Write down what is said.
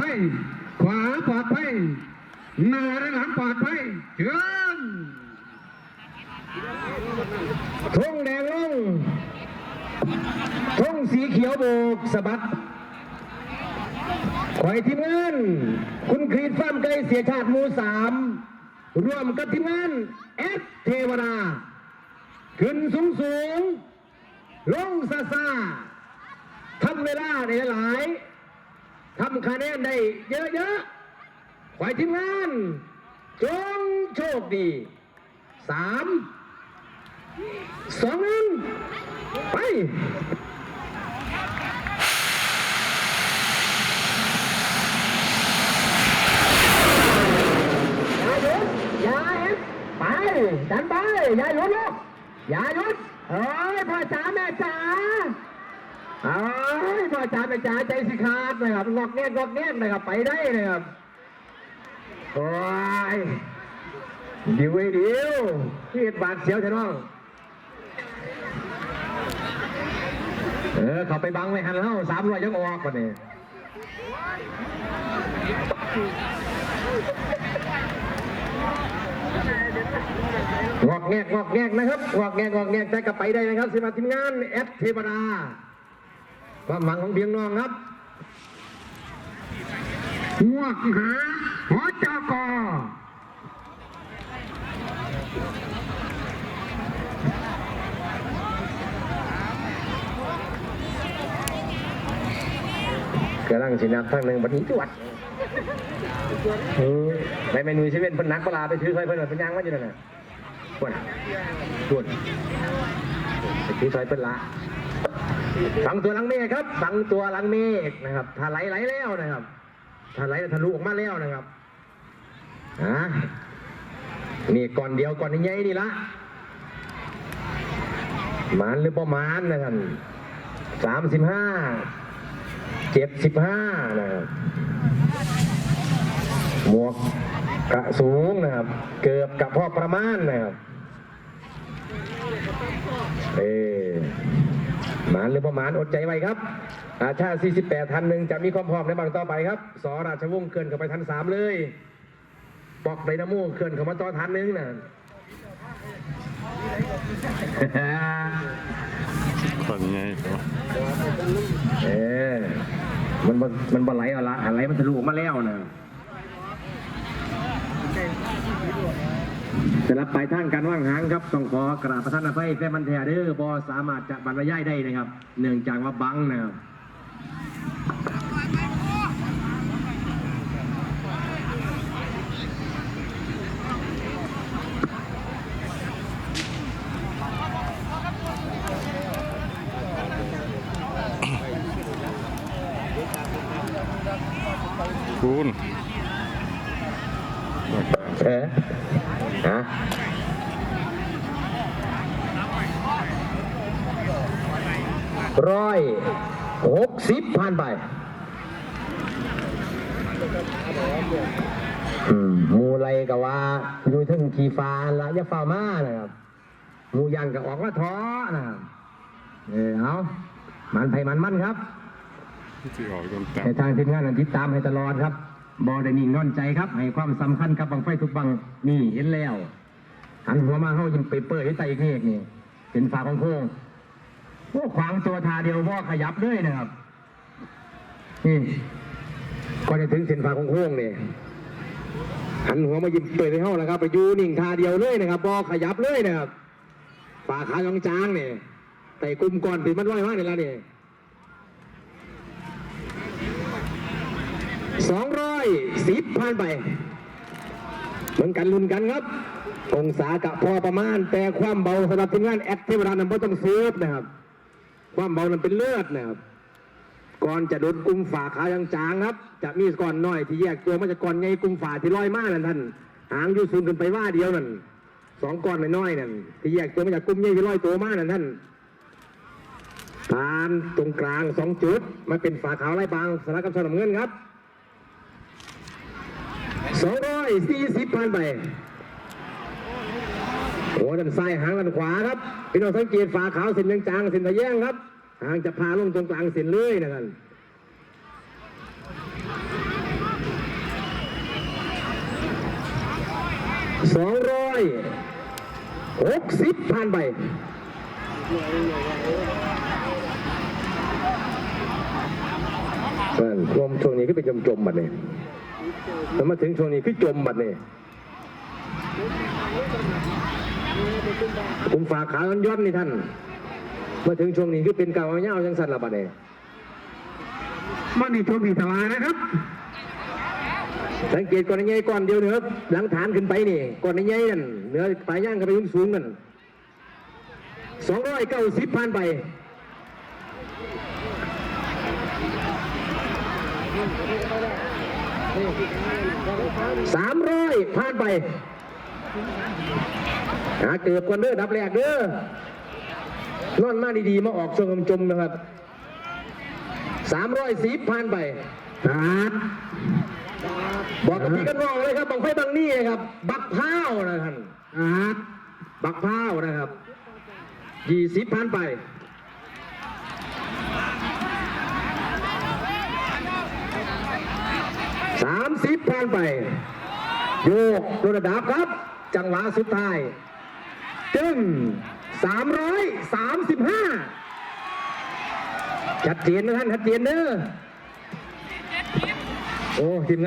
ภัย ขวาปลอดภัย หน้าและหลังปลอดภัยเชิญธงแดงลงธงสีเขียวโบกสะบัดขอยทีมงาน คุณครีนฟ้ามไกลเสียชาติหมูสามร่วมกับทีมงานเอฟเทวดาขึ้นสูงสูง ลงซาซาทำเวลาได้หลาย ทำคะแนนได้เยอะๆขอยทีมงาน จงโชคดีสามสองหนึ่งไปอย่าหยุดอย่าเอ็ดไปดันไปอย่าหยุดลูกอย่าหยุดเฮ้ยพ่อจ๋าแม่จ๋า เฮ้ยพ่อจ๋าแม่จ๋าใจสิขาดนะครับงอกแงกงอกแงกนะครับไปได้นะครับโอ้ยดิวไอ้ดิวที่บาดเสียวเถอะน้องเออเขาไปบังไว้หันแล้วสามร้อยยังออกกว่านี่งอกแงกงอกแงกนะครับงอกแงกงอกแงกแต่กลับไปได้นะครับสำหรับทีมงานแอปเทวดา ความหวังของเพียงน้องครับหัวหาหัวจกกำลังสินับทางหนึ่งบันนี้จวดเออในเมนูเซเว่นพนนักปลาไปถือเคยเพิ่นเพิ่นย่างมาอยู่นั่นน่ะปวดปวดไปถือเคยเพิ่นละ ฝังตัวหลังเมฆครับฝังตัวหลังเมฆนะครับถ้าไหลไหลแล้วนะครับถ้าไหลทะลุออกมาแล้วนะครับอ่านี่ก่อนเดียวก่อนใหญ่นี่ละมานหรือประมาณนะครับสามสิบห้าเจ็ดสิบห้านะครับหมวกกระสูงนะครับ เกือบกับพ่อประมาณนะครับเออ หมานหรือประมาณอดใจไว้ครับอาชาติ48 ทันหนึ่งจะมีความพร้อมในบางต่อไปครับสอราชวงศ์เคลื่อนเข้าไปทันสามเลยปอกไดนาโมเคลื่อนเข้ามาต่อทันหนึ่งนะตอนนี้ไงตัวเออมันบ่มันบ่ไหลเอาละอะไรมันทะลุออกมาแล้วนะ จะรับไปทางการว่างหางครับต้องขอกราบประทานอภัยแฟนมันแท้เด้อบอสามารถจะบรรยายได้นะครับ เนื่องจากว่าบังนะครับคุณเออ ฮะร้อยหกสิบพันไปอืมหมูไรก็ว่าอยู่ถึงขี่ฟ้าละอยาฟ้ามานะครับหมูยันก็ออกมาท้อนะครับเออเอามันไผมันมันครับที่ออกโดนตับในทางทีมงานนั้นติดตามให้ตลอดครับ บอได้นิ่งนอนใจครับ ให้ความสำคัญกับบังไฟทุกบังนี่เห็นแล้วหันหัวมาเข้ายิงเปเปอร์ให้ไตเมฆนี่เป็นฝาของโค้งโอ้ขวางตัวทาเดียวว่าขยับด้วยนะครับนี่ก็จะถึงเส้นฝาของโค้งนี่หันหัวมายิงเปิดให้เข้าแล้วครับ ไปยูนิ่งทาเดียวเลยนะครับบอขยับเลยนะครับฝาขายองจางเนี่ยแต่กลุ่มก่อนติดมันร้อยมากนี่ละเนี่ย สองร้อย สิบพันไปเหมือนกันลุ้นกันครับ องศากับพอประมาณ แต่ความเบาสำหรับทีมงานแอคเทวดานั้นไม่ต้องซูบนะครับ ความเบานั้นเป็นเลือดนะครับ ก่อนจะโดนกุมฝ่าขายังจางครับ จะมีก้อนน้อยที่แยกตัวมาจากก้อนใหญ่กุมฝ่าที่ลอยมากนั่นท่านหางยูซูนกันไปว่าเดียวนั่นสองก้อนน้อยๆนั่นที่แยกตัวมาจากกุมใหญ่ที่ลอยตัวมากนั่นท่านผ่านตรงกลางสองจุดมาเป็นฝาขาวไล่บางสลับกับสนามเงินครับ สองร้อยสี่สิบพันไปหัวด้านซ้ายหางด้านขวาครับพี่น้องสังเกตฝาขาวสินจางๆสินทะแยงครับหางจะพาลงตรงกลางสินเลื่อยนะครับสองร้อยหกสิบพันใบเพื่อนรวมช่วงนี้ก็เป็นจมๆมาเลย แล้วมาถึงช่วงนี้คือจมบัดเนี่ยผมฝากขาย้อนๆนี่ท่าน มาถึงช่วงนี้คือเป็นกาวเงาจังสันละบัดเนี่ยมันนี่ตัวมีตลานะครับ สังเกตก่อนใหญ่ก่อนเดียวเนื้อหลังฐานขึ้นไปนี่ก่อนใหญ่นั่นเนื้อปลายย่างขึ้นไปสูงๆนั่นสองร้อยเก้าสิบพันไป สามร้อยผ่านไปหาเกือบก่อนเด้อดับแรกเด้อนอนมาดีๆ มาออกช่วงจมนะครับสามร้อยสิบผ่านไปครับอกกับพี่กันน้องเลยครับบังไฟบางนี่ครับ บักพร้าวนะท่านบักพร้าวนะครับยี่สิบพันไปส ผ่านไป โยกโดนระดับครับ จังหวะสุดท้าย จึงสามร้อยสามสิบห้าชัดเจนนะท่านชัดเจนเด้อโอ้ทีมงาน